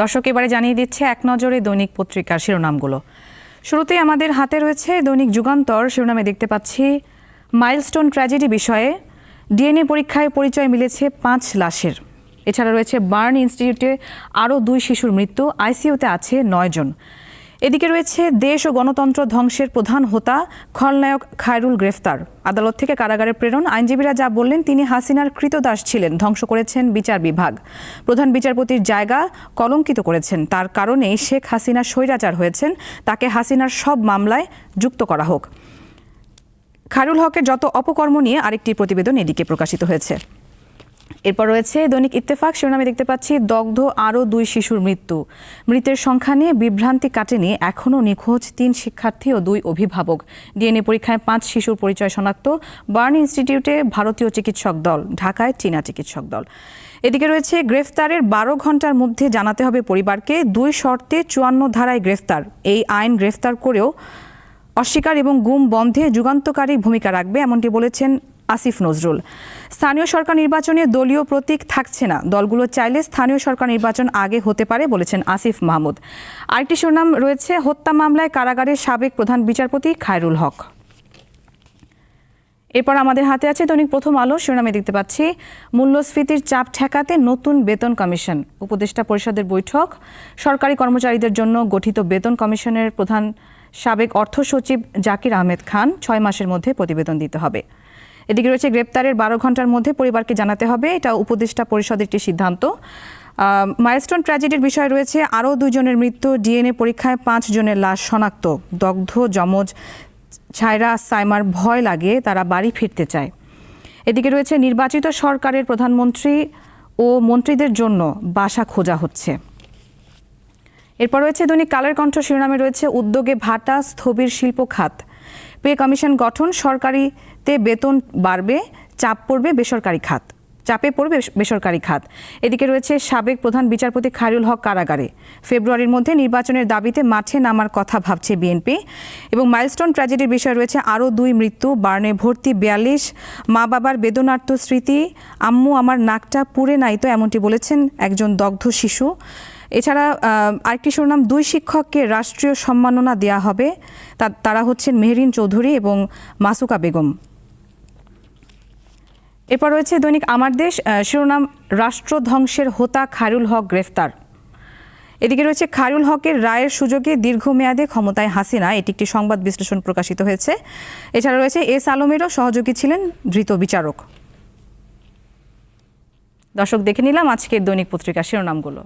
দর্শক এবারে জানিয়ে দিচ্ছে এক নজরে দৈনিক পত্রিকার শিরোনামগুলো। শুরুতেই আমাদের হাতে রয়েছে দৈনিক যুগান্তর। শিরোনামে দেখতে পাচ্ছি, মাইলস্টোন ট্র্যাজেডি বিষয়ে ডিএনএ পরীক্ষায় পরিচয় মিলেছে পাঁচ লাশের। এছাড়া রয়েছে বার্ন ইনস্টিটিউটে আরও দুই শিশুর মৃত্যু, আইসিইউতে আছে নয়জন। এদিকে রয়েছে দেশ ও গণতন্ত্র ধ্বংসের প্রধান হোতা, খলনায়ক খায়রুল গ্রেফতার। আদালত থেকে কারাগারে প্রেরণ আইনজীবীরা যা বললেন, তিনি হাসিনার কৃতদাস ছিলেন, ধ্বংস করেছেন বিচার বিভাগ। প্রধান বিচারপতির জায়গা কলঙ্কিত করেছেন, তার কারণেই শেখ হাসিনা স্বৈরাচার হয়েছেন, তাকে হাসিনার সব মামলায় যুক্ত করা হোক। খায়রুল হকের যত অপকর্ম নিয়ে আরেকটি প্রতিবেদন এদিকে প্রকাশিত হয়েছে। এরপর রয়েছে দৈনিক ইত্তেফাক। শিরোনামে দেখতে পাচ্ছি, দগ্ধ আরও দুই শিশুর মৃত্যু। মৃতের সংখ্যা নিয়ে বিভ্রান্তি কাটেনি এখনও নিখোঁজ তিন শিক্ষার্থী ও দুই অভিভাবক। ডিএনএ পরীক্ষায় পাঁচ শিশুর পরিচয় শনাক্ত। বার্ন ইনস্টিটিউটে ভারতীয় চিকিৎসক দল, ঢাকায় চীনা চিকিৎসক দল। এদিকে রয়েছে, গ্রেফতারের বারো ঘণ্টার মধ্যে জানাতে হবে পরিবারকে দুই শর্তে চুয়ান্ন ধারায় গ্রেফতার। এই আইন গ্রেফতার করেও অস্বীকার এবং গুম বন্ধে যুগান্তকারী ভূমিকা রাখবে, এমনটি বলেছেন আসিফ নজরুল। স্থানীয় সরকার নির্বাচনে দলীয় প্রতীক থাকছে না। দলগুলো চাইলে স্থানীয় সরকার নির্বাচন আগে হতে পারে বলেছেন আসিফ মাহমুদ। আরেকটি শিরোনাম রয়েছে, হত্যা মামলায় কারাগারের সাবেক প্রধান বিচারপতি খায়রুল হক। এরপর আমাদের হাতে আছে দৈনিক প্রথম আলো, শিরোনামে দেখতে পাচ্ছি, মূল্যস্ফীতির চাপ ঠেকাতে নতুন বেতন কমিশন। উপদেষ্টা পরিষদের বৈঠক, সরকারি কর্মচারীদের জন্য গঠিত বেতন কমিশনের প্রধান সাবেক অর্থ সচিব জাকির আহমেদ খান, ছয় মাসের মধ্যে প্রতিবেদন দিতে হবে। এদিকে রয়েছে গ্রেপ্তারের বারো ঘণ্টার মধ্যে পরিবারকে জানাতে হবে। এটা উপদেষ্টা পরিষদের একটি সিদ্ধান্ত। মাইলস্টোন ট্র্যাজেডির বিষয় রয়েছে, আরও দুজনের মৃত্যু, ডিএনএ পরীক্ষায় পাঁচ জনের লাশ শনাক্ত। দগ্ধ, যমজ ছায়রা সাইমার ভয় লাগে, তারা বাড়ি ফিরতে চায়। এদিকে রয়েছে, নির্বাচিত সরকারের প্রধানমন্ত্রী ও মন্ত্রীদের জন্য বাসা খোঁজা হচ্ছে। এরপর রয়েছে দৈনিক কালের কণ্ঠ শিরোনামে রয়েছে, উদ্যোগে ভাটা স্থবির শিল্প খাত পে কমিশন গঠন, সরকারিতে বেতন বাড়বে, চাপ পড়বে বেসরকারি খাত। চাপে পড়বে বেসরকারি খাত। এদিকে রয়েছে সাবেক প্রধান বিচারপতি খায়রুল হক কারাগারে। ফেব্রুয়ারির মধ্যে নির্বাচনের দাবিতে মাঠে নামার কথা ভাবছে বিএনপি এবং মাইলস্টোন ট্র্যাজেডির বিষয় রয়েছে আরও দুই মৃত্যু, বার্নে ভর্তি বিয়াল্লিশ, মা বাবার বেদনার্থ স্মৃতি, আম্মু আমার নাকটা পুড়ে নাই তো এমনটি বলেছেন একজন দগ্ধ শিশু। এছাড়া আরেকটি শিরোনাম দুই শিক্ষককে রাষ্ট্রীয় সম্মাননা দেয়া হবে। তারা হচ্ছেন মেহরিন চৌধুরী এবং মাসুকা বেগম। এরপর রয়েছে দৈনিক আমার দেশ শিরোনাম, রাষ্ট্র ধ্বংসের হোতা খায়রুল হক গ্রেফতার। এদিকে রয়েছে খায়রুল হকের রায়ের সুযোগে দীর্ঘমেয়াদে ক্ষমতায় হাসিনা, এটি একটি সংবাদ বিশ্লেষণ প্রকাশিত হয়েছে। এছাড়া রয়েছে এস আলমেরও সহযোগী ছিলেন ধৃত বিচারক। দর্শক, দেখে নিলাম আজকের দৈনিক পত্রিকা শিরোনামগুলো।